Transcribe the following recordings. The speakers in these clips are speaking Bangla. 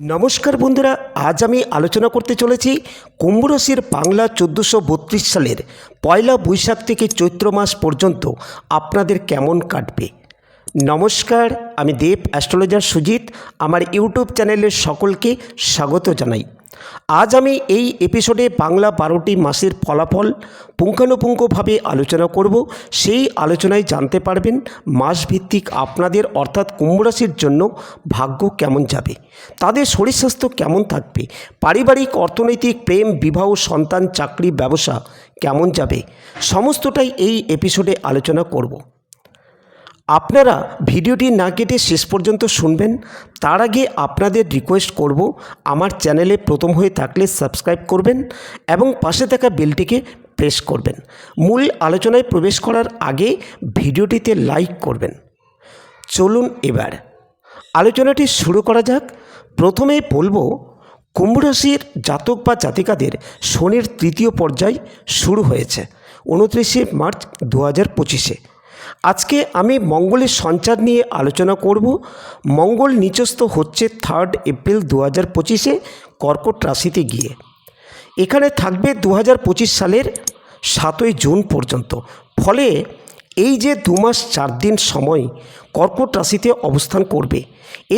নমস্কার বন্ধুরা, আজ আমি আলোচনা করতে চলেছি কুম্ভ রাশির বাংলা চোদ্দোশো বত্রিশ সালের পয়লা বৈশাখ থেকে চৈত্র মাস পর্যন্ত আপনাদের কেমন কাটবে? নমস্কার, আমি দেব অ্যাস্ট্রোলজার সুজিত, আমার ইউটিউব চ্যানেলের সকলকে স্বাগত জানাই। আজ আমি এই এপিসোডে বাংলা বারোটি মাসের ফলাফল পুঙ্খানুপুঙ্খভাবে আলোচনা করব। সেই আলোচনায় জানতে পারবেন মাসভিত্তিক আপনাদের অর্থাৎ কুম্ভ রাশির জন্য ভাগ্য কেমন যাবে, তাদের শরীর স্বাস্থ্য কেমন থাকবে, পারিবারিক অর্থনৈতিক প্রেম, বিবাহ, সন্তান, চাকরি, ব্যবসা কেমন যাবে, সমস্তটাই এই এপিসোডে আলোচনা করব। আপনারা ভিডিওটি না কেটে শেষ পর্যন্ত শুনবেন। তার আগে আপনাদের রিকোয়েস্ট করব, আমার চ্যানেলে প্রথম হয়ে থাকলে সাবস্ক্রাইব করবেন এবং পাশে থাকা বেলটিকে প্রেস করবেন। মূল আলোচনায় প্রবেশ করার আগে ভিডিওটিতে লাইক করবেন। চলুন এবার। আলোচনাটি শুরু করা যাক। প্রথমেই বলব, কুম্ভ রাশির জাতক বা জাতিকাদের শনির তৃতীয় পর্যায় শুরু হয়েছে, উনত্রিশে মার্চ দু হাজার পঁচিশে। আজকে আমি মঙ্গলের সঞ্চার নিয়ে আলোচনা করব। মঙ্গল নিচস্থ হচ্ছে থার্ড এপ্রিল দু হাজার পঁচিশে কর্কট রাশিতে গিয়ে। এখানে থাকবে দু হাজার পঁচিশ সালের সাতই জুন পর্যন্ত। ফলে এই যে দু মাস চার দিন সময় কর্কট রাশিতে অবস্থান করবে,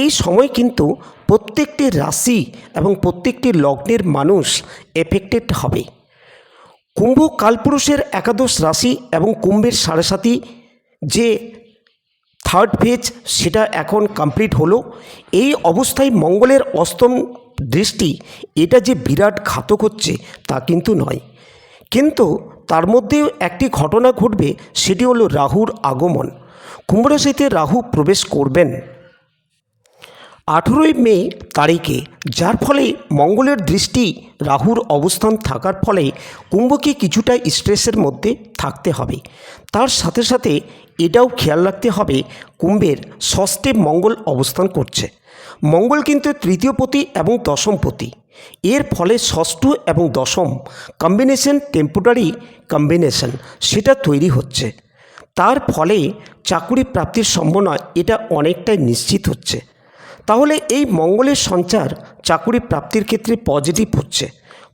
এই সময় কিন্তু প্রত্যেকটি রাশি এবং প্রত্যেকটি লগ্নের মানুষ এফেক্টেড হবে। কুম্ভ কালপুরুষের একাদশ রাশি এবং কুম্ভের সাড়ে সাতি যে থার্ড ফেজ সেটা এখন কমপ্লিট হলো। এই অবস্থায় মঙ্গলের অষ্টম দৃষ্টি, এটা যে বিরাট ঘাতক হচ্ছে তা কিন্তু নয়। কিন্তু তার মধ্যেও একটি ঘটনা ঘটবে, সেটি হলো রাহুর আগমন। কুম্ভরাশিতে রাহু প্রবেশ করবেন। আঠেরোই মে তারিখে, যার ফলে মঙ্গলের দৃষ্টি রাহুর অবস্থান থাকার ফলে কুম্ভকে কিছুটা স্ট্রেসের মধ্যে থাকতে হবে। তার সাথে সাথে এটাও খেয়াল রাখতে হবে, কুম্ভের ষষ্ঠে মঙ্গল অবস্থান করছে। মঙ্গল কিন্তু তৃতীয় পতি এবং দশম পতি। এর ফলে ষষ্ঠ এবং দশম কম্বিনেশন টেম্পোরারি কম্বিনেশন সেটা তৈরি হচ্ছে। তার ফলে চাকুরি প্রাপ্তির সম্ভাবনা এটা অনেকটাই নিশ্চিত হচ্ছে। তাহলে এই মঙ্গলের সঞ্চার চাকুরি প্রাপ্তির ক্ষেত্রে পজিটিভ হচ্ছে।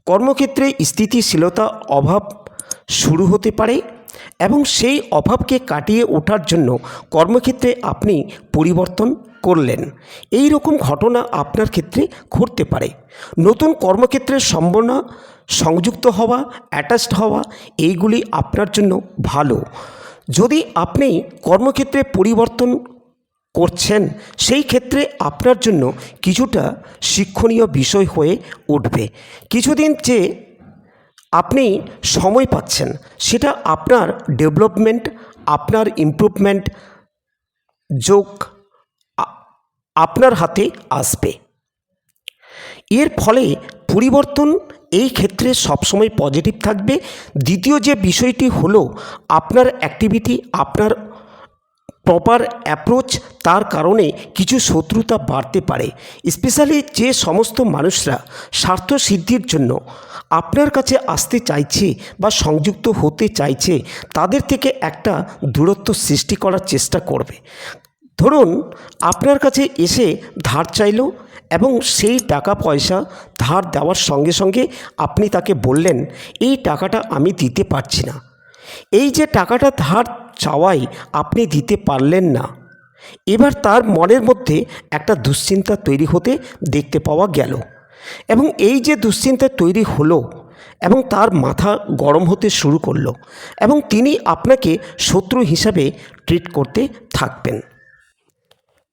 কর্মক্ষেত্রে স্থিতিশীলতা অভাব শুরু হতে পারে এবং সেই অভাবকে কাটিয়ে ওঠার জন্য কর্মক্ষেত্রে আপনি পরিবর্তন করলেন। এই রকম ঘটনা আপনার ক্ষেত্রে ঘটতে পারে। নতুন কর্মক্ষেত্রের সম্ভাবনা, সংযুক্ত হওয়া অ্যাটাচড হওয়া, এইগুলি আপনার জন্য ভালো। যদি আপনি কর্মক্ষেত্রে পরিবর্তন করছেন, সেই ক্ষেত্রে আপনার জন্য কিছুটা শিক্ষণীয় বিষয় হয়ে উঠবে। কিছুদিন যে আপনি সময় পাচ্ছেন, সেটা আপনার ডেভেলপমেন্ট, আপনার ইমপ্রুভমেন্ট যোগ আপনার হাতে আসবে। এর ফলে পরিবর্তন এই ক্ষেত্রে সবসময় পজিটিভ থাকবে। দ্বিতীয় যে বিষয়টি হলো, আপনার অ্যাক্টিভিটি আপনার প্রপার অ্যাপ্রোচ তার কারণে কিছু শত্রুতা বাড়তে পারে। স্পেশালি যে সমস্ত মানুষরা স্বার্থ সিদ্ধির জন্য আপনার কাছে আসতে চাইছে বা সংযুক্ত হতে চাইছে, তাদের থেকে একটা দূরত্ব সৃষ্টি করার চেষ্টা করবে। ধরুন, আপনার কাছে এসে ধার চাইলো এবং সেই টাকা পয়সা ধার দেওয়ার সঙ্গে সঙ্গে আপনি তাকে বললেন, এই টাকাটা আমি দিতে পারছি না। এই যে টাকাটা ধার চাওয়াই আপনি দিতে পারলেন না। এবার তার মনের মধ্যে একটা দুশ্চিন্তা তৈরি হতে দেখতে পাওয়া গেল এবং এই যে দুশ্চিন্তা তৈরি হলো এবং তার মাথা গরম হতে শুরু করল এবং তিনি আপনাকে শত্রু হিসাবে ট্রিট করতে থাকবেন।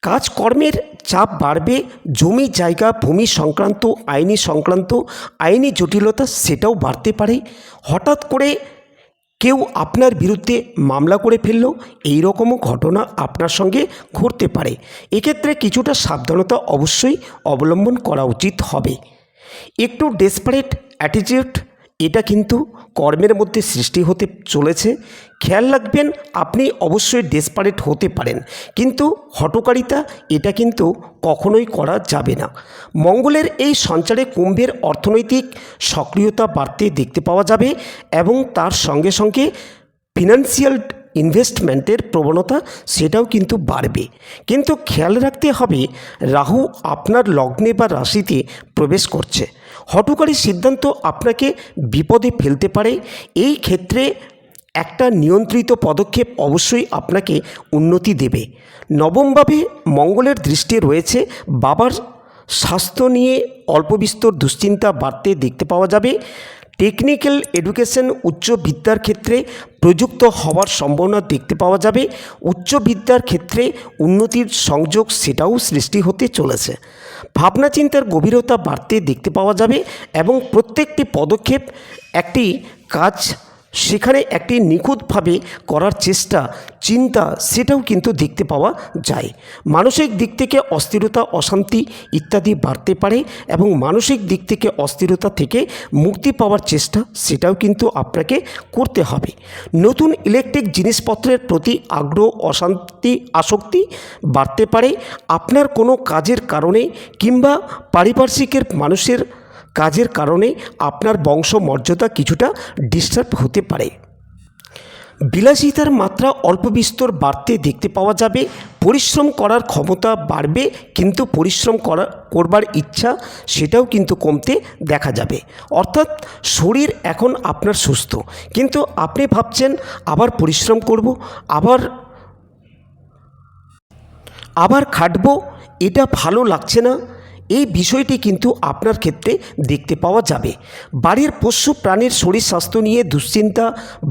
কাজকর্মের চাপ বাড়বে, জমি জায়গা, ভূমি সংক্রান্ত, আইনি সংক্রান্ত, আইনি জটিলতা সেটাও বাড়তে পারে। হঠাৎ করে কেউ আপনার বিরুদ্ধে মামলা করে ফেলল এই রকমও ঘটনা আপনার সঙ্গে ঘটতে পারে। এক্ষেত্রে কিছুটা সাবধানতা অবশ্যই অবলম্বন করা উচিত হবে। একটু ডেসপারেট অ্যাটিটিউড এটা কিন্তু কর্মের মধ্যে সৃষ্টি হতে চলেছে। খেয়াল রাখবেন, আপনি অবশ্যই ডেসপারেট হতে পারেন। কিন্তু হটকারিতা এটা কিন্তু কখনোই করা যাবে না। মঙ্গলের এই সঞ্চারে কুম্ভের অর্থনৈতিক সক্রিয়তা বাড়তে দেখতে পাওয়া যাবে এবং তার সঙ্গে সঙ্গে ফিনান্সিয়াল ইনভেস্টমেন্টের প্রবণতা, সেটাও কিন্তু বাড়বে। কিন্তু খেয়াল রাখতে হবে, রাহু আপনার লগ্নে বা রাশিতে প্রবেশ করছে। হটকারী সিদ্ধান্ত আপনাকে বিপদে ফেলতে পারে। এই ক্ষেত্রে একটা নিয়ন্ত্রিত পদক্ষেপ অবশ্যই আপনাকে উন্নতি দেবে। নবমভাবে মঙ্গলের দৃষ্টি রয়েছে। বাবার স্বাস্থ্য নিয়ে অল্পবিস্তর দুশ্চিন্তা বাড়তে দেখতে পাওয়া যাবে। টেকনিক্যাল এডুকেশন উচ্চ বিদ্যার ক্ষেত্রে প্রযুক্ত হওয়ার সম্ভাবনা দেখতে পাওয়া যাবে। উচ্চ বিদ্যার ক্ষেত্রে উন্নতির সংযোগ সেটাও সৃষ্টি হতে চলেছে। ভাবনা চিন্তার গভীরতা বাড়তে দেখতে পাওয়া যাবে এবং প্রত্যেকটি পদক্ষেপ একটি কাজ সেখানে একটি নিখুঁতভাবে করার চেষ্টা, চিন্তা, সেটাও কিন্তু দেখতে পাওয়া যায়। মানসিক দিক থেকে অস্থিরতা, অশান্তি ইত্যাদি বাড়তে পারে এবং মানসিক দিক থেকে অস্থিরতা থেকে মুক্তি পাওয়ার চেষ্টা, সেটাও কিন্তু আপনাকে করতে হবে। নতুন ইলেকট্রিক জিনিসপত্রের প্রতি আগ্রহ, অশান্তি, আসক্তি বাড়তে পারে। আপনার কোনো কাজের কারণে কিংবা পারিপার্শ্বিকের মানুষের কাজের কারণে আপনার বংশ মর্যাদা কিছুটা ডিস্টার্ব হতে পারে। বিলাসিতার মাত্রা অল্প বিস্তর বাড়তে দেখতে পাওয়া যাবে, পরিশ্রম করার ক্ষমতা বাড়বে, কিন্তু পরিশ্রম করা, করবার ইচ্ছা সেটাও কিন্তু কমতে দেখা যাবে। অর্থাৎ শরীর এখন আপনার সুস্থ, কিন্তু আপনি ভাবছেন, আবার পরিশ্রম করব, আবার আবার খাটব, এটা ভালো লাগছে না? এই বিষয়টি কিন্তু আপনার ক্ষেত্রে দেখতে পাওয়া যাবে। বাড়ির পোষ্য প্রাণীর শরীর স্বাস্থ্য নিয়ে দুশ্চিন্তা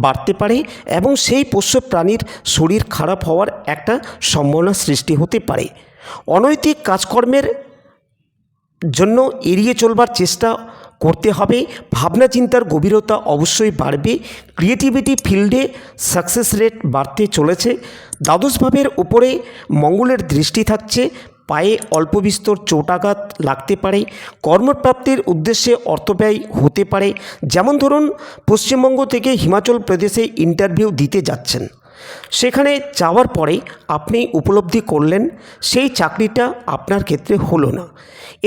বাড়তে পারে এবং সেই পোষ্য প্রাণীর শরীর খারাপ হওয়ার একটা সম্ভাবনা সৃষ্টি হতে পারে। অনৈতিক কাজকর্মের জন্য এড়িয়ে চলবার চেষ্টা করতে হবে। ভাবনা চিন্তার গভীরতা অবশ্যই বাড়বে। ক্রিয়েটিভিটি ফিল্ডে সাকসেস রেট বাড়তে চলেছে। দ্বাদশ ভাবের উপরে মঙ্গলের দৃষ্টি থাকছে। পায়ে অল্প বিস্তর চোটাঘাত লাগতে পারে। কর্মপ্রাপ্তির উদ্দেশ্যে অর্থব্যয় হতে পারে। যেমন ধরুন, পশ্চিমবঙ্গ থেকে হিমাচল প্রদেশে ইন্টারভিউ দিতে যাচ্ছেন। সেখানে যাওয়ার পরে আপনি উপলব্ধি করলেন, সেই চাকরিটা আপনার ক্ষেত্রে হলো না।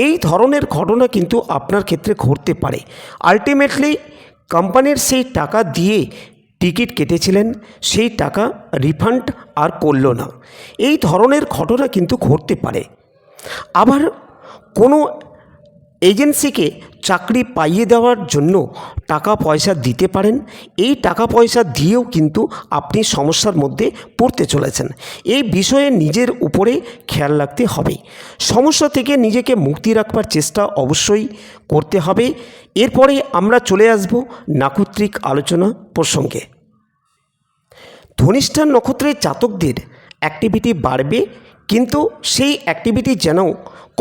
এই ধরনের ঘটনা কিন্তু আপনার ক্ষেত্রে ঘটতে পারে। আলটিমেটলি কোম্পানির সেই টাকা দিয়ে টিকিট কেটেছিলেন, সেই টাকা রিফান্ড আর করল না। এই ধরনের ঘটনা কিন্তু ঘটতে পারে। আবার কোনো এজেন্সিকে চাকরি পাইয়ে দেওয়ার জন্য টাকা পয়সা দিতে পারেন, এই টাকা পয়সা দিয়েও কিন্তু আপনি সমস্যার মধ্যে পড়তে চলেছেন। এই বিষয়ে নিজের উপরে খেয়াল রাখতে হবে। সমস্যা থেকে নিজেকে মুক্তি রাখবার চেষ্টা অবশ্যই করতে হবে। এরপরে আমরা চলে আসব নাকুত্রিক আলোচনা প্রসঙ্গে। ধনিষ্ঠা নক্ষত্রের জাতকদের অ্যাক্টিভিটি বাড়বে, কিন্তু সেই অ্যাক্টিভিটি যেন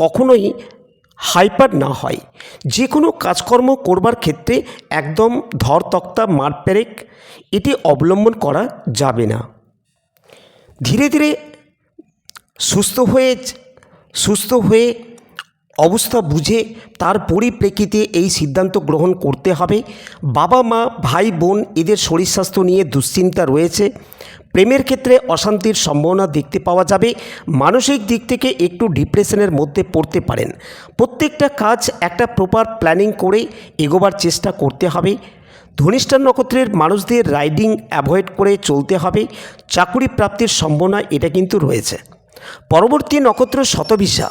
কখনোই হাইপার না হয়। যে কোনো কাজকর্ম করবার ক্ষেত্রে একদম ধর তক্তা মার পেরেক এটি অবলম্বন করা যাবে না। ধীরে ধীরে সুস্থ হয়ে সুস্থ হয়ে অবস্থা বুঝে তার পরিপ্রেক্ষিতে এই সিদ্ধান্ত গ্রহণ করতে হবে। বাবা, মা, ভাই, বোন এদের শরীর স্বাস্থ্য নিয়ে দুশ্চিন্তা রয়েছে। প্রেমের ক্ষেত্রে অশান্তির সম্ভাবনা দেখতে পাওয়া যাবে। মানসিক দিক থেকে একটু ডিপ্রেশনের মধ্যে পড়তে পারেন। প্রত্যেকটা কাজ একটা প্রপার প্ল্যানিং করে এগোবার চেষ্টা করতে হবে। ধনিষ্ঠান নক্ষত্রের মানুষদের রাইডিং অ্যাভয়েড করে চলতে হবে। চাকুরি প্রাপ্তির সম্ভাবনা এটা কিন্তু রয়েছে। পরবর্তী নক্ষত্র শতবিশা।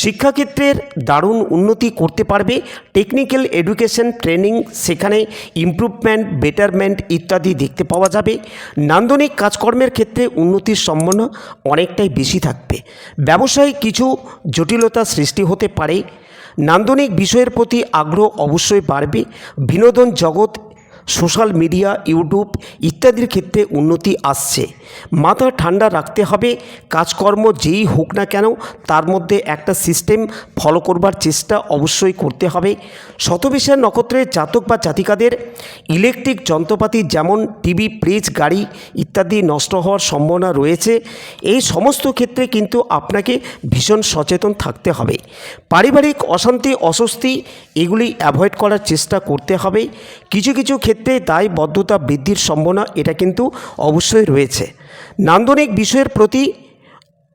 শিক্ষাক্ষেত্রের দারুণ উন্নতি করতে পারবে টেকনিক্যাল এডুকেশন ট্রেনিং সেখানে ইমপ্রুভমেন্ট বেটারমেন্ট ইত্যাদি দেখতে পাওয়া যাবে। নান্দনিক কাজকর্মের ক্ষেত্রে উন্নতির সম্ভাবনা অনেকটাই বেশি থাকবে। ব্যবসায় কিছু জটিলতা সৃষ্টি হতে পারে। নান্দনিক বিষয়ের প্রতি আগ্রহ অবশ্যই বাড়বে। বিনোদন জগৎ সোশ্যাল মিডিয়া ইউটিউব ইত্যাদির ক্ষেত্রে উন্নতি আসছে। মাথা ঠান্ডা রাখতে হবে, কাজকর্ম যেই হোক না কেন, তার মধ্যে একটা সিস্টেম ফলো করবার চেষ্টা অবশ্যই করতে হবে। শতবিশা নক্ষত্রের জাতক বা জাতিকাদের ইলেকট্রিক যন্ত্রপাতি যেমন টিভি ফ্রিজ গাড়ি ইত্যাদি নষ্ট হওয়ার সম্ভাবনা রয়েছে, এই সমস্ত ক্ষেত্রে কিন্তু আপনাকে ভীষণ সচেতন থাকতে হবে। পারিবারিক অশান্তি, অস্বস্তি এগুলি অ্যাভয়েড করার চেষ্টা করতে হবে। কিছু কিছু ক্ষেত্রে দায়বদ্ধতা বৃদ্ধির সম্ভাবনা, এটা কিন্তু অবশ্যই রয়েছে। নান্দনিক বিষয়ের প্রতি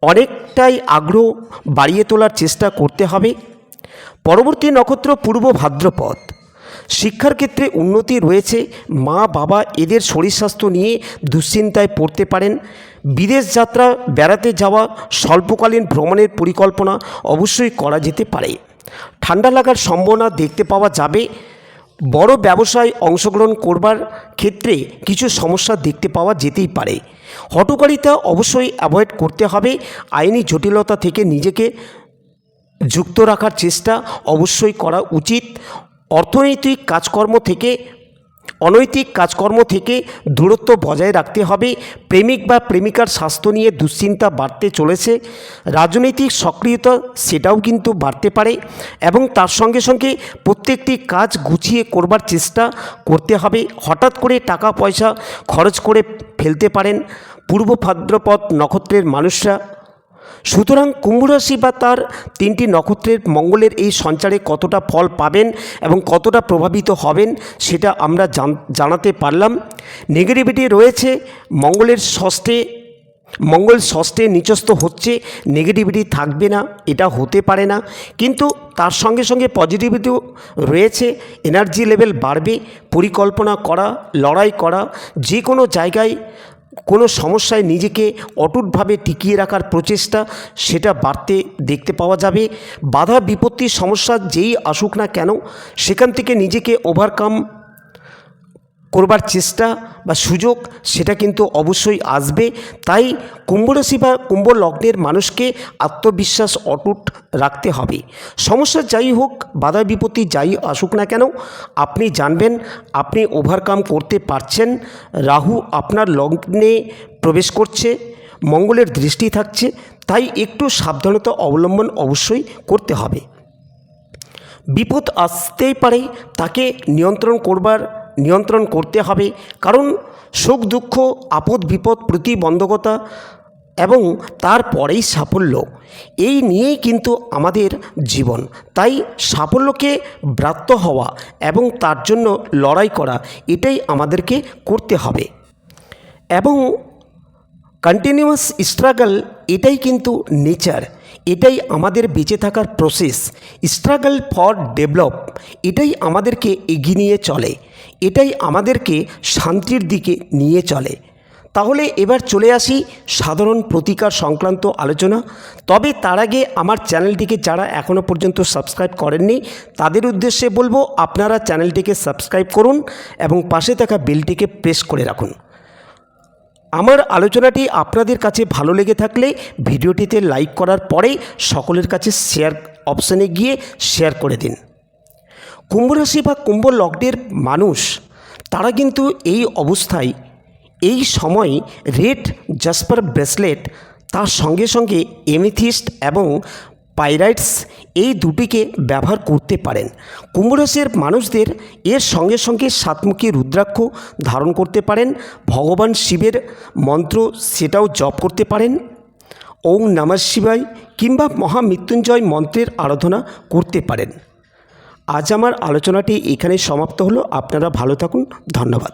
অনেকটাই আগ্রহ বাড়িয়ে তোলার চেষ্টা করতে হবে। পরবর্তী নক্ষত্র পূর্ব ভাদ্রপদ। শিক্ষার ক্ষেত্রে উন্নতি রয়েছে। মা, বাবা এদের শরীর স্বাস্থ্য নিয়ে দুশ্চিন্তায় পড়তে পারেন। বিদেশ যাত্রা, বেড়াতে যাওয়া, স্বল্পকালীন ভ্রমণের পরিকল্পনা অবশ্যই করা যেতে পারে। ঠান্ডা লাগার সম্ভাবনা দেখতে পাওয়া যাবে। বড় ব্যবসায় অংশগ্রহণ করবার ক্ষেত্রে কিছু সমস্যা দেখতে পাওয়া যেতেই পারে। হটকারিতা অবশ্যই অ্যাভয়েড করতে হবে। আইনি জটিলতা থেকে নিজেকে যুক্ত রাখার চেষ্টা অবশ্যই করা উচিত। অর্থনৈতিক কাজকর্ম থেকে অনৈতিক কাজকর্ম থেকে দূরত্ব বজায় রাখতে হবে। প্রেমিক বা প্রেমিকার স্বাস্থ্য নিয়ে দুশ্চিন্তা বাড়তে চলেছে। রাজনৈতিক সক্রিয়তা সেটাও কিন্তু বাড়তে পারে এবং তার সঙ্গে সঙ্গে প্রত্যেকটি কাজ গুছিয়ে করবার চেষ্টা করতে হবে। হঠাৎ করে টাকা পয়সা খরচ করে ফেলতে পারেন। পূর্ব ভাদ্রপদ নক্ষত্রের মানুষরা সুতরাং কুম্ভ রাশি বা তার তিনটি নক্ষত্রের মঙ্গলের এই সঞ্চারে কতটা ফল পাবেন এবং কতটা প্রভাবিত হবেন সেটা আমরা জান- জানাতে পারলাম। নেগেটিভিটি রয়েছে, মঙ্গলের ষষ্ঠে, মঙ্গল ষষ্ঠে নিচস্থ হচ্ছে, নেগেটিভিটি থাকবে না, এটা হতে পারে না। কিন্তু তার সঙ্গে সঙ্গে পজিটিভিটিও রয়েছে, এনার্জি লেভেল বাড়বে, পরিকল্পনা করা, লড়াই করা যে কোনো জায়গায় কোনো সমস্যায় নিজেকে অটুটভাবে টিকিয়ে রাখার প্রচেষ্টা সেটা বাড়তে দেখতে পাওয়া যাবে। বাধা বিপত্তি সমস্যা যেই আসুক না কেন, সেখান থেকে নিজেকে ওভারকাম করবার চেষ্টা বা সুযোগ সেটা কিন্তু অবশ্যই আসবে। তাই কুম্ভরাশি বা কুম্ভ লগ্নের মানুষকে আত্মবিশ্বাস অটুট রাখতে হবে। সমস্যা যাই হোক বাধা বিপত্তি যাই আসুক না কেন, আপনি জানবেন, আপনি ওভারকাম করতে পারছেন। রাহু আপনার লগ্নে প্রবেশ করছে, মঙ্গলের দৃষ্টি থাকছে, তাই একটু সাবধানতা অবলম্বন অবশ্যই করতে হবে। বিপদ আসতেই পারে, তাকে নিয়ন্ত্রণ করবার নিয়ন্ত্রণ করতে হবে। কারণ সুখ, দুঃখ, আপদ, বিপদ, প্রতিবন্ধকতা এবং তারপরেই সাফল্য, এই নিয়েই কিন্তু আমাদের জীবন। তাই সাফল্যকে ব্রাত্য হওয়া এবং তার জন্য লড়াই করা, এটাই আমাদেরকে করতে হবে। এবং কন্টিনিউয়াস স্ট্রাগল এটাই কিন্তু নেচার এটাই আমাদের বেঁচে থাকার প্রসেস স্ট্রাগল ফর ডেভেলপ এটাই আমাদেরকে এগিয়ে নিয়ে চলে, এটাই আমাদেরকে শান্তির দিকে নিয়ে চলে। তাহলে এবার চলে আসি সাধারণ প্রতিকার সংক্রান্ত আলোচনা। তবে তার আগে আমার চ্যানেলটিকে যারা এখনও পর্যন্ত সাবস্ক্রাইব করেননি, তাদের উদ্দেশ্যে বলব আপনারা চ্যানেলটিকে সাবস্ক্রাইব করুন এবং পাশে থাকা বেলটিকে প্রেস করে রাখুন। আমার আলোচনাটি আপনাদের কাছে ভালো লেগে থাকলে ভিডিওটিতে লাইক করার পরেই সকলের কাছে শেয়ার অপশানে গিয়ে শেয়ার করে দিন। কুম্ভ রাশি বা কুম্ভ লগ্নের মানুষ, তারা কিন্তু এই অবস্থায়, এই সময় রেড জাসপার ব্রেসলেট, তার সঙ্গে সঙ্গে এমিথিস্ট এবং পাইরাইটস এই দুটিকে ব্যবহার করতে পারেন। কুম্ভরাশির মানুষদের এর সঙ্গে সঙ্গে সাতমুখী রুদ্রাক্ষ ধারণ করতে পারেন। ভগবান শিবের মন্ত্র সেটাও জপ করতে পারেন। ওং নমঃ শিবায় কিংবা মহামৃত্যুঞ্জয় মন্ত্রের আরাধনা করতে পারেন। আজ আমার আলোচনাটি এখানে সমাপ্ত হলো। আপনারা ভালো থাকুন। ধন্যবাদ।